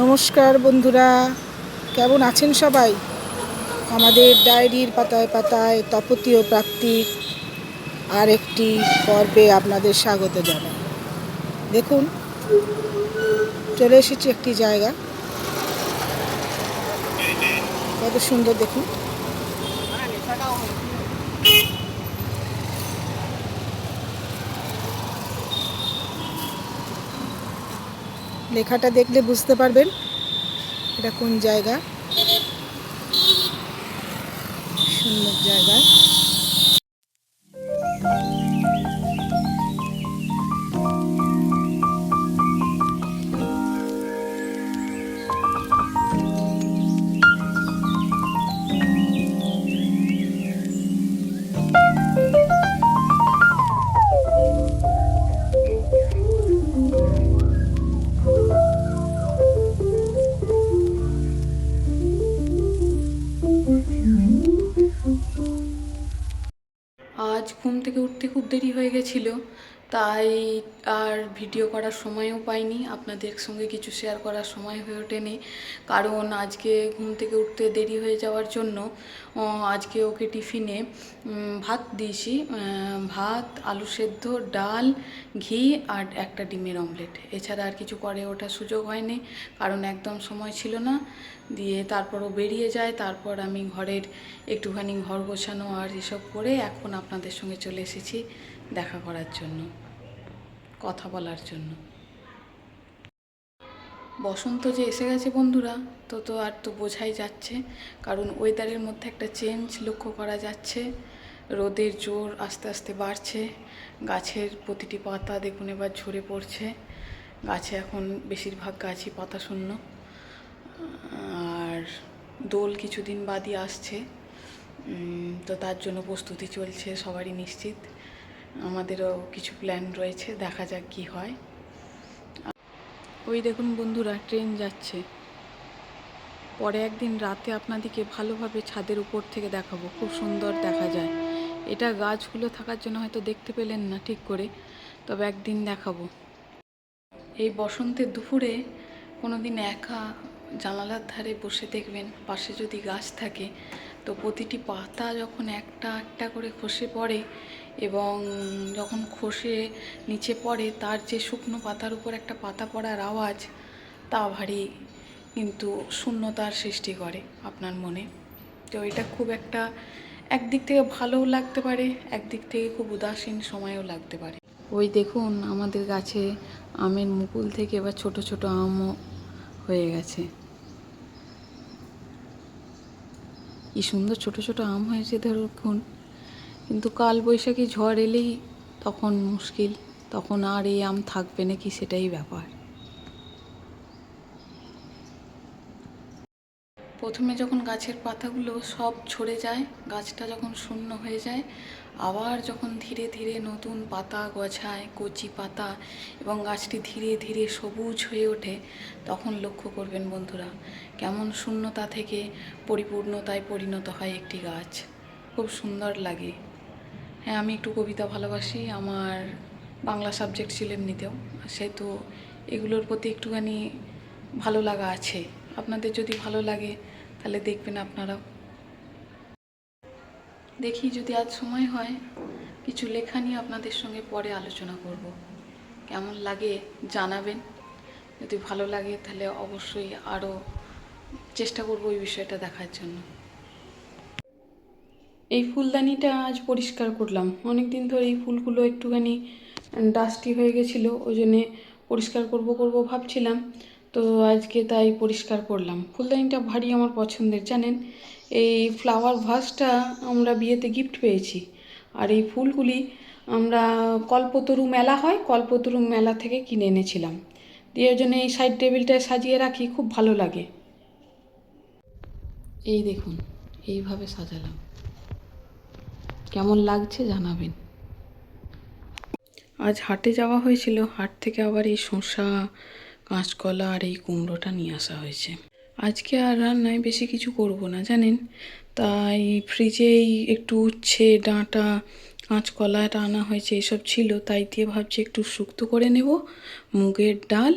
নমস্কার বন্ধুরা, কেমন আছেন সবাই? আমাদের ডায়েরির পাতায় পাতায় তপতীয় প্রাপ্তির আর একটি পর্বে আপনাদের স্বাগত জানাই। দেখুন, চলে এসেছি একটি জায়গা। কত সুন্দর দেখুন। লেখাটা দেখলে বুঝতে পারবেন এটা কোন জায়গা। সুন্দর জায়গা। থেকে উঠতে খুব দেরি হয়ে গেছিল। তাই আর ভিডিও করার সময়ও পাইনি। আপনাদের সঙ্গে কিছু শেয়ার করার সময় হয়ে ওঠেনি। কারণ আজকে ঘুম থেকে উঠতে দেরি হয়ে যাওয়ার জন্য আজকে ওকে টিফিনে ভাত দিয়েছি। ভাত, আলু সেদ্ধ, ডাল, ঘি আর একটা ডিমের অমলেট এছাড়া আর কিছু করে ওঠার সুযোগ হয়নি, কারণ একদম সময় ছিল না। দিয়ে তারপরও বেরিয়ে যায়, তারপর আমি ঘরের একটুখানি ঘর গোছানো আর এসব করে এখন আপনাদের সঙ্গে চলে এসেছি। দেখা করার জন্য, কথা বলার জন্য। বসন্ত যে এসে গেছে বন্ধুরা, তো তো আর তো বোঝাই যাচ্ছে। কারণ ওয়েদারের মধ্যে একটা চেঞ্জ লক্ষ্য করা যাচ্ছে। রোদের জোর আস্তে আস্তে বাড়ছে। গাছের প্রতিটি পাতা দেখুন এবার ঝরে পড়ছে। গাছে এখন বেশিরভাগ গাছই পাতা শূন্য। আর দোল কিছুদিন বাদই আসছে। তো তার জন্য প্রস্তুতি চলছে সবারই নিশ্চিত। আমাদেরও কিছু প্ল্যান রয়েছে, দেখা যাক কি হয়। ওই দেখুন বন্ধুরা ট্রেন যাচ্ছে। পরে একদিন রাতে আপনাদেরকে ভালোভাবে ছাদের উপর থেকে দেখাবো, খুব সুন্দর দেখা যায়। এটা গাছগুলো থাকার জন্য হয়তো দেখতে পেলেন না ঠিক করে, তবে একদিন দেখাবো। এই বসন্তের দুপুরে কোনো দিন একা জানালার ধারে বসে দেখবেন, পাশে যদি গাছ থাকে তো প্রতিটি পাতা যখন একটা একটা করে খসে পড়ে এবং যখন খসে নিচে পড়ে, তার যে শুকনো পাতার উপর একটা পাতা পড়ার আওয়াজ, তা ভারী কিন্তু শূন্যতার সৃষ্টি করে আপনার মনে। তো এটা খুব একটা একদিক থেকে ভালোও লাগতে পারে, একদিক থেকে খুব উদাসীন সময়ও লাগতে পারে। ওই দেখুন আমাদের গাছে আমের মুকুল থেকে এবার ছোট ছোট আমও হয়ে গেছে। কি সুন্দর ছোট ছোট আম হয়েছে দেখুন কিন্তু কাল বৈশাখী ঝড় এলেই তখন মুশকিল, তখন আর এই আম থাকবে নাকি সেটাই ব্যাপার। প্রথমে যখন গাছের পাতাগুলো সব ঝরে যায়, গাছটা যখন শূন্য হয়ে যায়, আবার যখন ধীরে ধীরে নতুন পাতা গছায়, কচি পাতা এবং গাছটি ধীরে ধীরে সবুজ হয়ে ওঠে, তখন লক্ষ্য করবেন বন্ধুরা, কেমন শূন্যতা থেকে পরিপূর্ণতায় পরিণত হয় একটি গাছ। খুব সুন্দর লাগে। হ্যাঁ আমি একটু কবিতা ভালোবাসি, আমার বাংলা সাবজেক্ট ছিল এমনিতেও, সেহেতু এগুলোর প্রতি একটুখানি ভালো লাগা আছে। আপনাদের যদি ভালো লাগে তাহলে দেখবেন আপনারাও। দেখি যদি আজ সময় হয়, কিছু লেখা নিয়ে আপনাদের সঙ্গে পরে আলোচনা করব। কেমন লাগে জানাবেন। যদি ভালো লাগে তাহলে অবশ্যই আরও চেষ্টা করব ওই বিষয়টা দেখার জন্য। এই ফুলদানিটা আজ পরিষ্কার করলাম। অনেক দিন ধরে এই ফুলগুলো একটুখানি ডাস্টি হয়ে গেছিল, ওই জন্যে পরিষ্কার করব করব ভাবছিলাম। তো আজকে তাই পরিষ্কার করলাম। ফুলদানিটা ভারী আমার পছন্দের, জানেন? এই ফ্লাওয়ার ভাসটা আমরা বিয়েতে গিফট পেয়েছি। আর এই ফুলগুলি আমরা কল্পতরু মেলা হয়, কল্পতরু মেলা থেকে কিনে এনেছিলাম। দিয়ে ওই জন্য এই সাইড টেবিলটায় সাজিয়ে রাখি, খুব ভালো লাগে। এই দেখুন, এইভাবে সাজালাম। কেমন লাগছে জানাবেন। আজ হাটে যাওয়া হয়েছিল, হাট থেকে আবার এই শসা কাঁচকলা আর এই কুমড়োটা নিয়ে আসা হয়েছে। আজকে আর রান্নায় বেশি কিছু করব না, জানেন? তাই ফ্রিজেই একটু উচ্ছে, ডাঁটা কাঁচকলাটা আনা হয়েছে, এসব ছিল। তাই দিয়ে ভাবছি একটু শুক্তো করে নেব, মুগের ডাল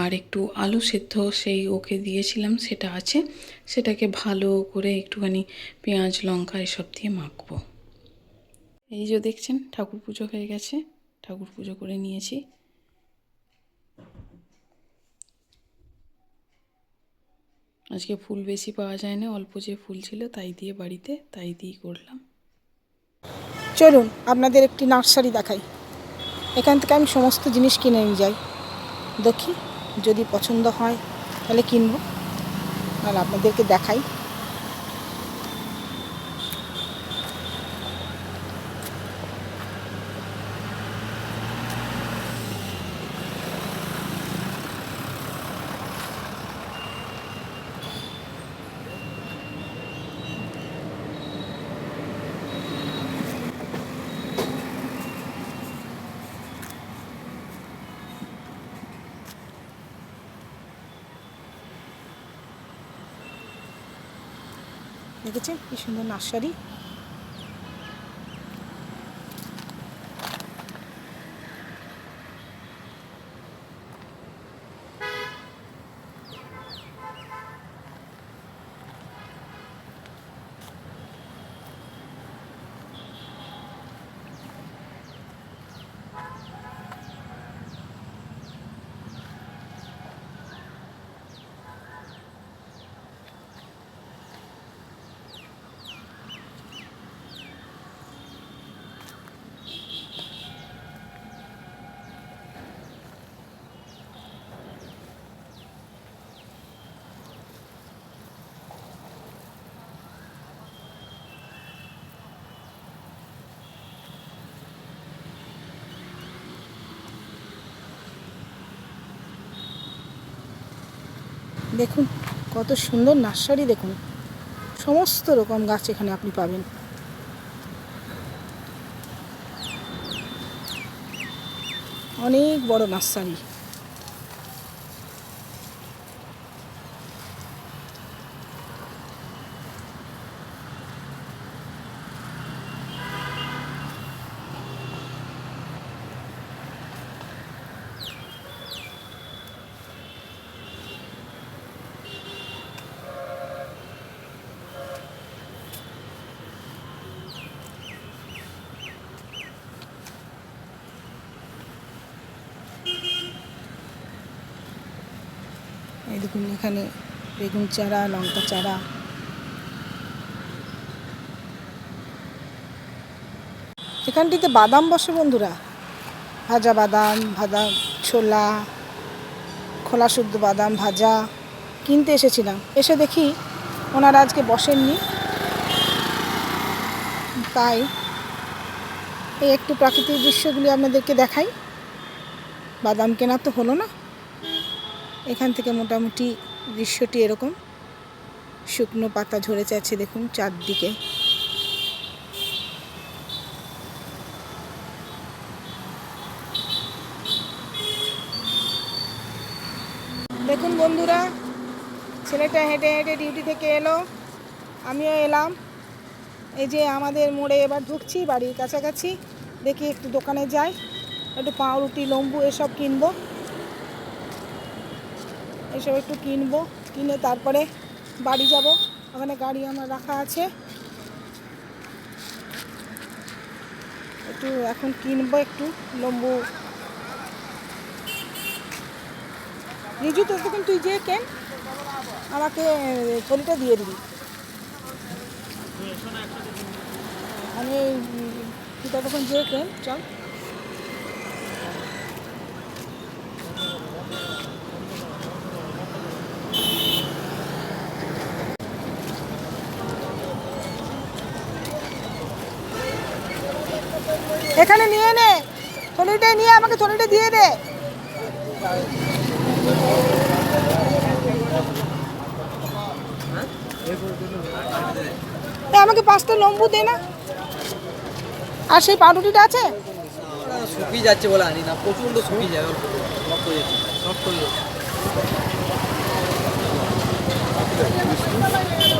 আর একটু আলু সেদ্ধ। সেই ওকে দিয়েছিলাম, সেটা আছে। সেটাকে ভালো করে একটুখানি পেঁয়াজ, লঙ্কা এসব দিয়ে মাখবো। এই যে দেখছেন, ঠাকুর পুজো হয়ে গেছে। ঠাকুর পুজো করে নিয়েছি। আজকে ফুল বেশি পাওয়া যায় না অল্প যে ফুল ছিল তাই দিয়ে বাড়িতে, তাই দিয়ে করলাম। চলুন, আপনাদের একটি নার্সারি দেখাই। এখান থেকে আমি সমস্ত জিনিস কিনে নিয়ে যাই। দেখি, যদি পছন্দ হয়, তাহলে কিনবো। আর আপনাদেরকে দেখাই। দেখেছেন? কি সুন্দর নার্সারি। দেখুন কত সুন্দর নার্সারি দেখুন। সমস্ত রকম গাছ এখানে আপনি পাবেন। অনেক বড় নার্সারি এই দেখুন এখানে বেগুন চারা, লঙ্কা চারা। এখানটিতে বাদাম বসে বন্ধুরা। ভাজা বাদাম ভাজা ছোলা, খোলা শুদ্ধ বাদাম, ভাজা কিনতে এসেছিলাম। এসে দেখি ওনারা আজকে বসেননি। তাই এই একটু প্রাকৃতিক দৃশ্যগুলি আপনাদেরকে দেখাই। বাদাম কেনা তো হলো না। এখান থেকে মোটামুটি দৃশ্যটি এরকম। শুকনো পাতা ঝরে আছে, দেখুন, চারদিকে। দেখুন বন্ধুরা, ছেলেটা হেঁটে হেঁটে ডিউটি থেকে এলো। আমিও এলাম। এই যে আমাদের মোড়ে এবার ঢুকছি, বাড়ির কাছাকাছি। দেখি একটু দোকানে যাই। একটু পাউরুটি লম্বু এসব কিনবো। এসব একটু কিনবো, কিনে তারপরে বাড়ি যাব। ওখানে গাড়ি আমার রাখা আছে। একটু এখন কিনবো একটু, লম্বু। রিজু তো তখন তুই যে কেন, আমাকে থলিটা দিয়ে দিবি। আমি, তুই ততক্ষণ যে কেন, চল। এখানে নিয়ে নে। থলিটা নিয়ে আমাকে থলিটা দিয়ে দে। আমাকে পাঁচটা লম্বু দে না। আর সেই পাউরুটিটা আছে? শুকিয়ে যাচ্ছে বলে আনি না প্রচণ্ড শুকিয়ে যায় অল্প নষ্ট যাচ্ছে নষ্ট যাচ্ছে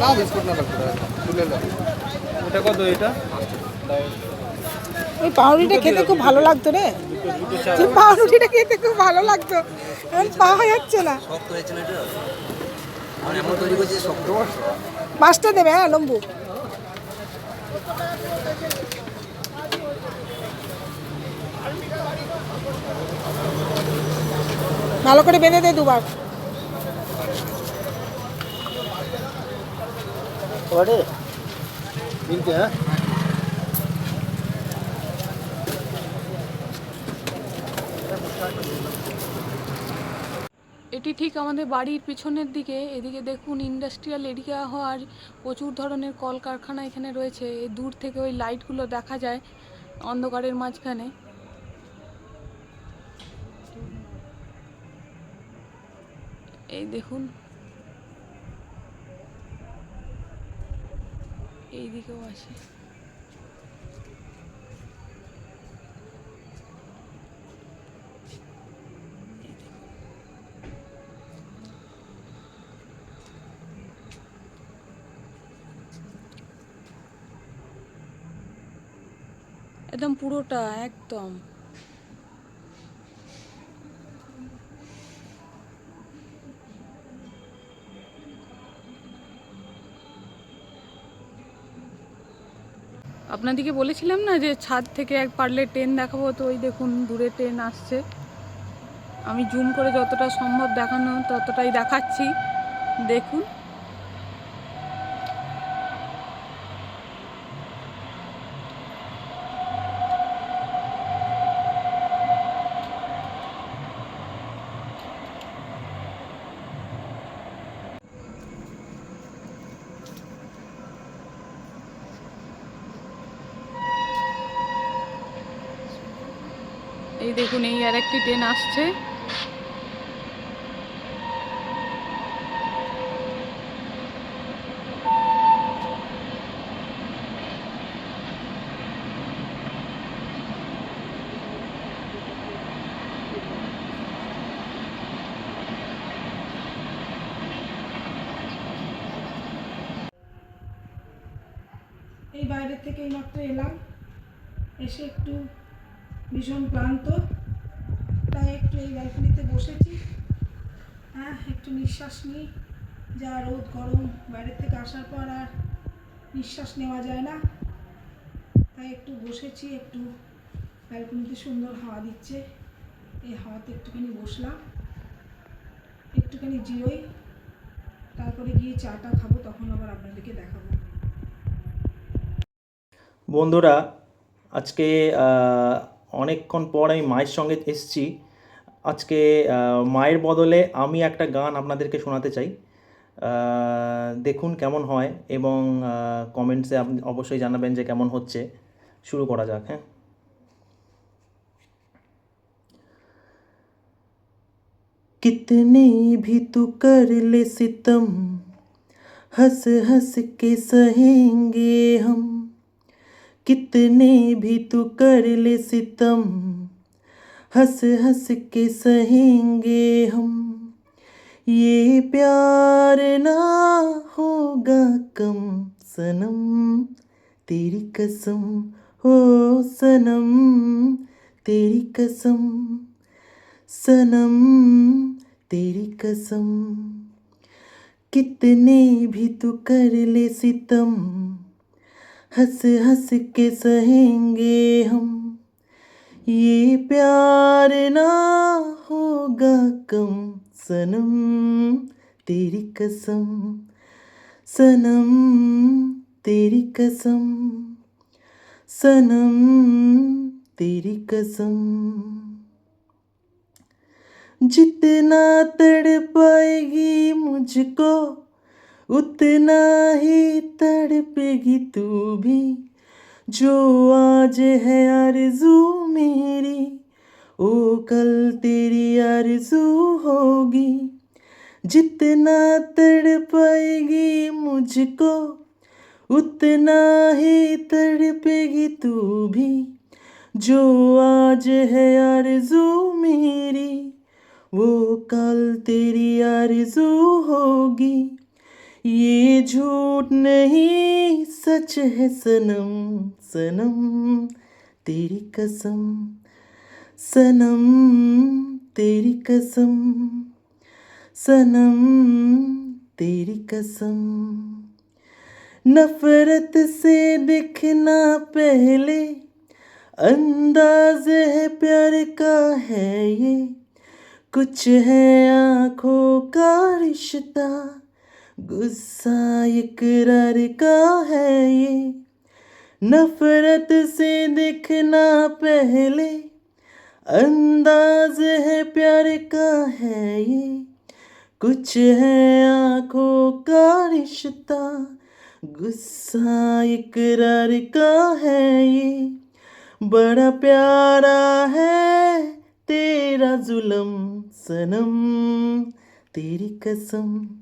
না বিস্কুট না এটা কত এটা? ওই পাউরুটিটা খেতে খুব ভালো লাগতো রে। যে পাউরুটিটা খেতে খুব ভালো লাগতো। এখন পাওয়া যাচ্ছে না। মানে পাঁচটা দেবে হ্যাঁ লম্বু। ভালো করে বেঁধে দে দুবার। হ্যাঁ? এটি ঠিক আমাদের বাড়ির পিছনের দিকে। এদিকে দেখুন ইন্ডাস্ট্রিয়াল এরিয়া হওয়ার প্রচুর ধরনের কলকারখানা এখানে রয়েছে। দূর থেকে ওই লাইটগুলো দেখা যায় অন্ধকারের মাঝখানে। এই দেখুন। এই দিকেও আছে একদম পুরোটা, একদম। আপনাদেরকে বলেছিলাম না যে ছাদ থেকে এক পারলে ট্রেন দেখাবো, তো ওই দেখুন দূরে ট্রেন আসছে। আমি জুম করে যতটা সম্ভব দেখানো, ততটাই দেখাচ্ছি। দেখুন। দেখুন এই আর একটি ট্রেন আসছে। এই বাইরের থেকে এইমাত্র এলাম। এসে একটু ভীষণ ক্লান্ত। তাই একটু এই ব্যালকনিতে বসেছি। হ্যাঁ একটু নিঃশ্বাস নিই। যা রোদ, গরম বাইরের থেকে আসার পর আর নিঃশ্বাস নেওয়া যায় না। তাই একটু বসেছি, একটু ব্যালকনিতে সুন্দর হাওয়া দিচ্ছে। এই হাওয়াতে একটুখানি বসলাম। একটুখানি জিরোই। তারপরে গিয়ে চাটা খাব, তখন আবার আপনাদেরকে দেখাবো। বন্ধুরা, আজকে অনেকক্ষণ পর আমি মায়ের সঙ্গে এসেছি আজকে আহ, মায়ের বদলে আমি একটা গান আপনাদেরকে শোনাতে চাই আহ, দেখুন কেমন হয় এবং কমেন্টসে আপনি অবশ্যই জানাবেন যে কেমন হচ্ছে শুরু করা যাক হ্যাঁ कितने भी तू कर ले सितम हंस हंस के सहेंगे हम कितने भी तू कर ले सितम, हंस हंस के सहेंगे हम। ये प्यार ना होगा कम सनम, तेरी कसम हो सनम, तेरी कसम सनम, तेरी कसम। कितने भी तू कर ले सितम हंस हंस के सहेंगे हम। ये प्यार ना होगा कम सनम, तेरी कसम, सनम, तेरी कसम, सनम, तेरी कसम। जितना तड़ पाएगी मुझको उतना ही तड़पेगी तू भी। जो आज है आरज़ू मेरी, ओ कल तेरी आरज़ू होगी। जितना तड़पाएगी मुझको, उतना ही तड़पेगी तू भी। जो आज है आरज़ू मेरी, वो कल तेरी आरज़ू होगी। ये झूठ नहीं, सच है सनम सनम, तेरी कसम, सनम, तेरी कसम, सनम, तेरी कसम। नफरत से दिखना पहले, अंदाज है प्यार का है ये, कुछ है आँखों का रिश्ता गुस्सा इकरार का है ये? नफरत से देखना पहले अंदाज है प्यार का है ये? कुछ है आँखों का रिश्ता, गुस्सा इकरार का है ये? बड़ा प्यारा है तेरा जुलम, सनम, तेरी कसम।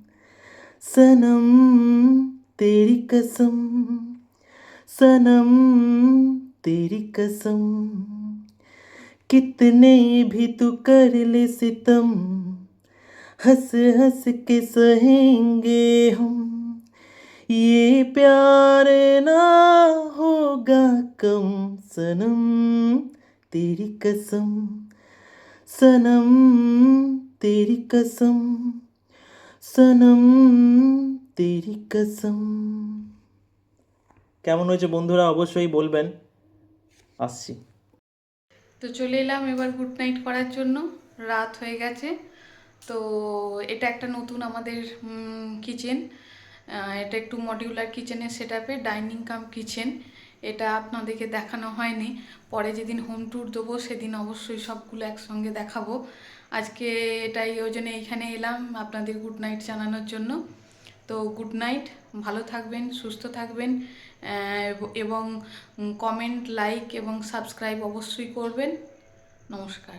सनम, तेरी कसम। सनम, तेरी कसम। कितने भी तू कर ले सितम, हंस हंस के सहेंगे हम। ये प्यार ना होगा कम, सनम, तेरी कसम। सनम, तेरी कसम। সনম তেরি কসম। কেমন হয়েছে বন্ধুরা? অবশ্যই বলবেন। আসছি। তো চলে এলাম এবার গুড নাইট করার জন্য। রাত হয়ে গেছে। তো এটা একটা নতুন আমাদের কিচেন এটা একটু মডিউলার কিচেনের সেট আপে ডাইনিং কাম কিচেন এটা আপনাদেরকে দেখানো হয়নি। পরে যেদিন হোম ট্যুর দেবো, সেদিন অবশ্যই সবগুলো একসঙ্গে দেখাবো। আজকে এটাই ওই জন্য এইখানে এলাম আপনাদের গুড নাইট জানানোর জন্য। তো গুড নাইট ভালো থাকবেন, সুস্থ থাকবেন এবং কমেন্ট লাইক এবং সাবস্ক্রাইব অবশ্যই করবেন। নমস্কার।